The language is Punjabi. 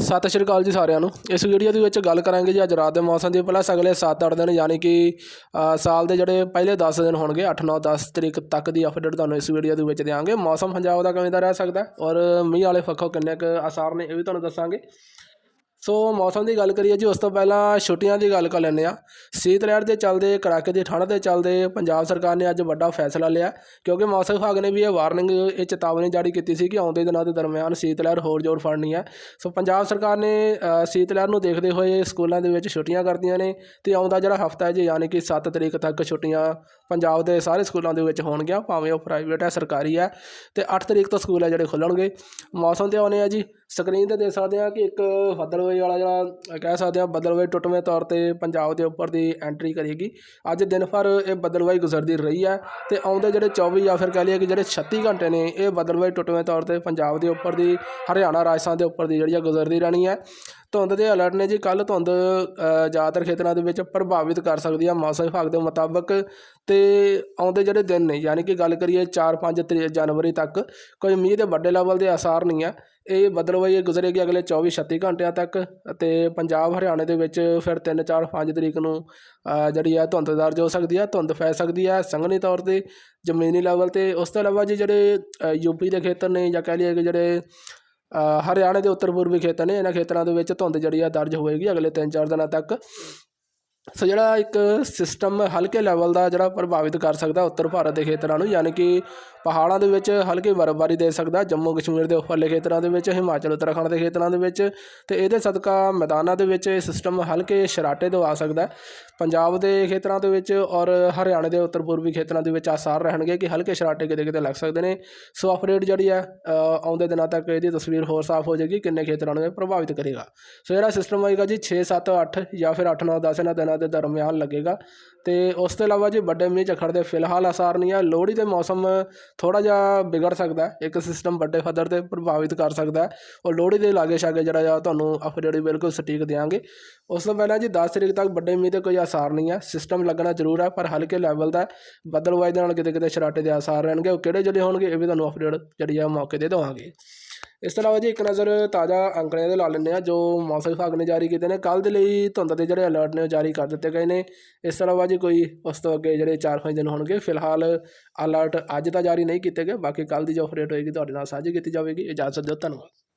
ਸਤਿ ਸ਼੍ਰੀ ਅਕਾਲ ਜੀ ਸਾਰਿਆਂ ਨੂੰ। ਇਸ ਵੀਡੀਓ ਦੇ ਵਿੱਚ ਗੱਲ ਕਰਾਂਗੇ ਜੀ ਅੱਜ ਰਾਤ ਦੇ ਮੌਸਮ ਦੀ। ਪਲੱਸ ਅਗਲੇ 7-8 ਦਿਨ ਯਾਨੀ ਕਿ ਸਾਲ ਦੇ ਜਿਹੜੇ ਪਹਿਲੇ 10 ਦਿਨ ਹੋਣਗੇ 8-9 10 ਤਰੀਕ ਤੱਕ ਦੀ ਅਪਡੇਟ ਤੁਹਾਨੂੰ ਇਸ ਵੀਡੀਓ ਦੇ ਵਿੱਚ ਦਿਆਂਗੇ। ਮੌਸਮ ਪੰਜਾਬ ਦਾ ਕਿਵੇਂ ਦਾ ਰਹਿ ਸਕਦਾ ਔਰ ਮੀਂਹ ਵਾਲੇ ਪੱਖੋਂ ਕਿੰਨੇ ਕੁ ਆਸਾਰ ਨੇ ਇਹ ਵੀ ਤੁਹਾਨੂੰ ਦੱਸਾਂਗੇ। ਸੋ ਮੌਸਮ ਦੀ ਗੱਲ ਕਰੀਏ ਜੀ ਉਸ ਤੋਂ ਪਹਿਲਾਂ ਛੁੱਟੀਆਂ ਦੀ ਗੱਲ ਕਰ ਲੈਂਦੇ ਆ ਸੀਤ ਲਹਿਰ ਦੇ ਚੱਲਦੇ ਕੜਾਕੇ ਦੀ ਠੰਡ ਦੇ ਚੱਲਦੇ ਪੰਜਾਬ ਸਰਕਾਰ ਨੇ ਅੱਜ ਵੱਡਾ ਫੈਸਲਾ ਲਿਆ। ਕਿਉਂਕਿ ਮੌਸਮ ਵਿਭਾਗ ਨੇ ਵੀ ਇਹ ਵਾਰਨਿੰਗ ਇਹ ਚੇਤਾਵਨੀ ਜਾਰੀ ਕੀਤੀ ਸੀ ਕਿ ਆਉਂਦੇ ਦਿਨਾਂ ਦੇ ਦਰਮਿਆਨ ਸੀਤ ਲਹਿਰ ਹੋਰ ਜ਼ੋਰ ਫੜਨੀ ਹੈ। ਸੋ ਪੰਜਾਬ ਸਰਕਾਰ ਨੇ ਅ, ਸੀਤ ਲਹਿਰ ਨੂੰ ਦੇਖਦੇ ਹੋਏ ਸਕੂਲਾਂ ਦੇ ਵਿੱਚ ਛੁੱਟੀਆਂ ਕਰਦੀਆਂ ਨੇ ਤੇ ਆਉਂਦਾ ਜਿਹੜਾ ਹਫਤਾ ਹੈ ਜੀ ਯਾਨੀ ਕਿ 7 ਤਰੀਕ ਤੱਕ ਛੁੱਟੀਆਂ ਪੰਜਾਬ ਦੇ ਸਾਰੇ ਸਕੂਲਾਂ ਦੇ ਵਿੱਚ ਹੋਣਗੀਆਂ ਭਾਵੇਂ ਉਹ ਪ੍ਰਾਈਵੇਟ ਹੈ ਸਰਕਾਰੀ ਹੈ ਤੇ 8 ਤਰੀਕ ਤੋਂ ਸਕੂਲ ਹੈ ਜਿਹੜੇ ਖੁੱਲਣਗੇ। ਮੌਸਮ ਤੇ ਆਉਨੇ ਆ ਜੀ ਸਕਰੀਨ ਤੇ ਦੇਖ ਸਕਦੇ ਹਾਂ ਕਿ ਇੱਕ ਬੱਦਲਵਾਈ ਵਾਲਾ ਜਿਹੜਾ ਕਹਿ ਸਕਦੇ ਹਾਂ ਬੱਦਲਵਾਈ ਟੁੱਟਵੇਂ ਤੌਰ ਤੇ ਪੰਜਾਬ ਦੇ ਉੱਪਰ ਦੀ ਐਂਟਰੀ ਕਰੇਗੀ ਅੱਜ ਦਿਨ ਭਰ ਇਹ ਬੱਦਲਵਾਈ ਗੁਜ਼ਰਦੀ ਰਹੀ ਹੈ ਅਤੇ ਆਉਂਦੇ ਜਿਹੜੇ 24 ਜਾਂ ਫਿਰ ਕਹਿ ਲਈਏ ਕਿ ਜਿਹੜੇ 36 ਘੰਟੇ ਨੇ, ਇਹ ਬੱਦਲਵਾਈ ਟੁੱਟਵੇਂ ਤੌਰ ਤੇ ਪੰਜਾਬ ਦੇ ਉੱਪਰ ਦੀ, ਹਰਿਆਣਾ ਰਾਜਸਥਾਨ ਦੇ ਉੱਪਰ ਦੀ ਜਿਹੜੀ ਆ ਗੁਜ਼ਰਦੀ ਰਹਿਣੀ ਹੈ। ਧੁੰਦ ਦੇ ਅਲਰਟ ਨੇ ਜੀ ਕੱਲ ਧੁੰਦ ਜ਼ਿਆਦਾਤਰ ਖੇਤਰਾਂ ਦੇ ਵਿੱਚ ਪ੍ਰਭਾਵਿਤ ਕਰ ਸਕਦੀ ਆ। ਮੌਸਮ ਵਿਭਾਗ ਦੇ ਮੁਤਾਬਕ ਤੇ ਆਉਂਦੇ ਜਿਹੜੇ ਦਿਨ ਨੇ ਯਾਨੀ ਕਿ ਗੱਲ ਕਰੀਏ 4-5 ਜਨਵਰੀ ਤੱਕ ਕੋਈ ਮੀਂਹ ਦੇ ਵੱਡੇ ਲੈਵਲ ਦੇ ਆਸਾਰ ਨਹੀਂ ਆ। ਇਹ ਬਦਲਵਾਈ ਗੁਜ਼ਰੇਗੀ ਅਗਲੇ 24-36 ਘੰਟਿਆਂ ਤੱਕ ਅਤੇ ਪੰਜਾਬ ਹਰਿਆਣੇ ਦੇ ਵਿੱਚ ਫਿਰ 3-4-5 ਤਰੀਕ ਨੂੰ ਜਿਹੜੀ ਆ ਧੁੰਦ ਦਰਜ ਹੋ ਸਕਦੀ ਆ ਧੁੰਦ ਪੈ ਸਕਦੀ ਆ ਸੰਘਣੀ ਤੌਰ ਤੇ ਜ਼ਮੀਨੀ ਲੈਵਲ ਤੇ। ਉਸ ਤੋਂ ਇਲਾਵਾ ਜੀ ਜਿਹੜੇ ਅ, ਯੂਪੀ ਦੇ ਖੇਤਰ ਨੇ ਜਾਂ ਕਹਿ ਲਈਏ ਕਿ ਜਿਹੜੇ ਹਰਿਆਣੇ ਦੇ ਉੱਤਰ ਪੂਰਬੀ ਖੇਤਰ ਨੇ। ਇਹਨਾਂ ਖੇਤਰਾਂ ਦੇ ਵਿੱਚ ਧੁੰਦ ਜਿਹੜੀ ਆ ਦਰਜ ਹੋਏਗੀ ਅਗਲੇ 3-4 ਦਿਨਾਂ ਤੱਕ। ਸੋ ਜਿਹੜਾ ਇੱਕ ਸਿਸਟਮ ਹਲਕੇ ਲੈਵਲ ਦਾ ਜਿਹੜਾ ਪ੍ਰਭਾਵਿਤ ਕਰ ਸਕਦਾ ਉੱਤਰ ਭਾਰਤ ਦੇ ਖੇਤਰਾਂ ਨੂੰ, ਯਾਨੀ ਕਿ ਪਹਾੜਾਂ ਦੇ ਵਿੱਚ ਹਲਕੀ ਬਰਫ਼ਬਾਰੀ ਦੇ ਸਕਦਾ, ਜੰਮੂ ਕਸ਼ਮੀਰ ਦੇ ਉੱਪਰਲੇ ਖੇਤਰਾਂ ਦੇ ਵਿੱਚ, ਹਿਮਾਚਲ, ਉੱਤਰਾਖੰਡ ਦੇ ਖੇਤਰਾਂ ਦੇ ਵਿੱਚ ਤੇ ਇਹਦੇ ਸਦਕਾ ਮੈਦਾਨਾਂ ਦੇ ਵਿੱਚ ਇਹ ਸਿਸਟਮ ਹਲਕੇ ਸ਼ਰਾਟੇ ਤੋਂ ਆ ਸਕਦਾ। ਪੰਜਾਬ ਦੇ ਖੇਤਰਾਂ ਦੇ ਵਿੱਚ ਔਰ ਹਰਿਆਣੇ ਦੇ ਉੱਤਰ ਪੂਰਬੀ ਖੇਤਰਾਂ ਦੇ ਵਿੱਚ ਆਸਾਰ ਰਹਿਣਗੇ ਕਿ ਹਲਕੇ ਸ਼ਰਾਟੇ ਕਿਤੇ ਕਿਤੇ ਲੱਗ ਸਕਦੇ ਨੇ। ਸੋ ਅਪਡੇਟ ਜਿਹੜੀ ਹੈ ਆਉਂਦੇ ਦਿਨਾਂ ਤੱਕ ਇਹਦੀ ਤਸਵੀਰ ਹੋਰ ਸਾਫ਼ ਹੋ ਜਾਏਗੀ, ਕਿੰਨੇ ਖੇਤਰਾਂ ਨੂੰ ਇਹ ਪ੍ਰਭਾਵਿਤ ਕਰੇਗਾ। ਸੋ ਜਿਹੜਾ ਸਿਸਟਮ ਹੋਏਗਾ ਜੀ 6 7 8 ਜਾਂ ਫਿਰ 8 9 10 ਇਹਨਾਂ ਦਿਨਾਂ ਦੇ ਦਰਮਿਆਨ ਲੱਗੇਗਾ। ਤੇ ਉਸ ਤੋਂ ਇਲਾਵਾ ਜੀ ਵੱਡੇ ਮੀਂਹ ਝੱਖੜ ਦੇ ਫਿਲਹਾਲ ਅਸਾਰ ਨਹੀਂ ਆ ਲੋਹੜੀ ਦੇ ਮੌਸਮ ਥੋੜਾ ਜਿਹਾ ਵਿਗੜ ਸਕਦਾ ਹੈ। ਇੱਕ ਸਿਸਟਮ ਵੱਡੇ ਪੱਧਰ ਤੇ ਪ੍ਰਭਾਵਿਤ ਕਰ ਸਕਦਾ ਹੈ। ਉਹ ਲੋਹੜੀ ਦੇ ਲਾਗੇ ਛਾਗੇ ਜਿਹੜਾ ਆ, ਤੁਹਾਨੂੰ ਅਪਡੇਟ ਬਿਲਕੁਲ ਸਟੀਕ ਦਿਆਂਗੇ। ਉਸ ਤੋਂ ਪਹਿਲਾਂ ਜੀ 10 ਤਰੀਕ ਤੱਕ ਵੱਡੇ ਮੀਂਹ 'ਤੇ ਕੋਈ ਆਸਾਰ ਨਹੀਂ ਹੈ। ਸਿਸਟਮ ਲੱਗਣਾ ਜ਼ਰੂਰ ਹੈ, ਪਰ ਹਲਕੇ ਲੈਵਲ ਦਾ ਬੱਦਲਵਾਈ ਦੇ ਨਾਲ ਕਿਤੇ ਕਿਤੇ ਸ਼ਰਾਟੇ ਦੇ ਆਸਾਰ ਰਹਿਣਗੇ। ਉਹ ਕਿਹੜੇ ਜਿਹੜੇ ਹੋਣਗੇ, ਇਹ ਵੀ ਤੁਹਾਨੂੰ ਅਪਡੇਟ ਜਿਹੜੀ ਆ ਮੌਕੇ ਤੇ ਦੇਵਾਂਗੇ। ਇਸ ਤੋਂ ਇਲਾਵਾ ਜੀ ਇੱਕ ਨਜ਼ਰ ਤਾਜ਼ਾ ਅੰਕੜਿਆਂ ਦੇ ਲਾ ਲੈਂਦੇ ਆ ਜੋ ਮੌਸਮ ਵਿਭਾਗ ਨੇ ਜਾਰੀ ਕੀਤੇ ਨੇ। ਕੱਲ ਦੇ ਲਈ ਧੁੰਦ ਦੇ ਜਿਹੜੇ ਅਲਰਟ ਨੇ ਉਹ ਜਾਰੀ ਕਰ ਦਿੱਤੇ ਗਏ ਨੇ। ਇਸ ਤੋਂ ਇਲਾਵਾ ਜੀ ਕੋਈ ਉਸ ਤੋਂ ਅੱਗੇ ਜਿਹੜੇ 4-5 ਦਿਨ ਹੋਣਗੇ, ਫਿਲਹਾਲ ਅਲਰਟ ਅੱਜ ਤਾਂ ਜਾਰੀ ਨਹੀਂ ਕੀਤੇ ਗਏ। ਬਾਕੀ ਕੱਲ ਦੀ ਜੋ ਅਪਡੇਟ ਹੋਏਗੀ, ਤੁਹਾਡੇ ਨਾਲ ਸਾਂਝੀ ਕੀਤੀ ਜਾਵੇਗੀ। ਇਜਾਜ਼ਤ ਦਿਓ, ਧੰਨਵਾਦ।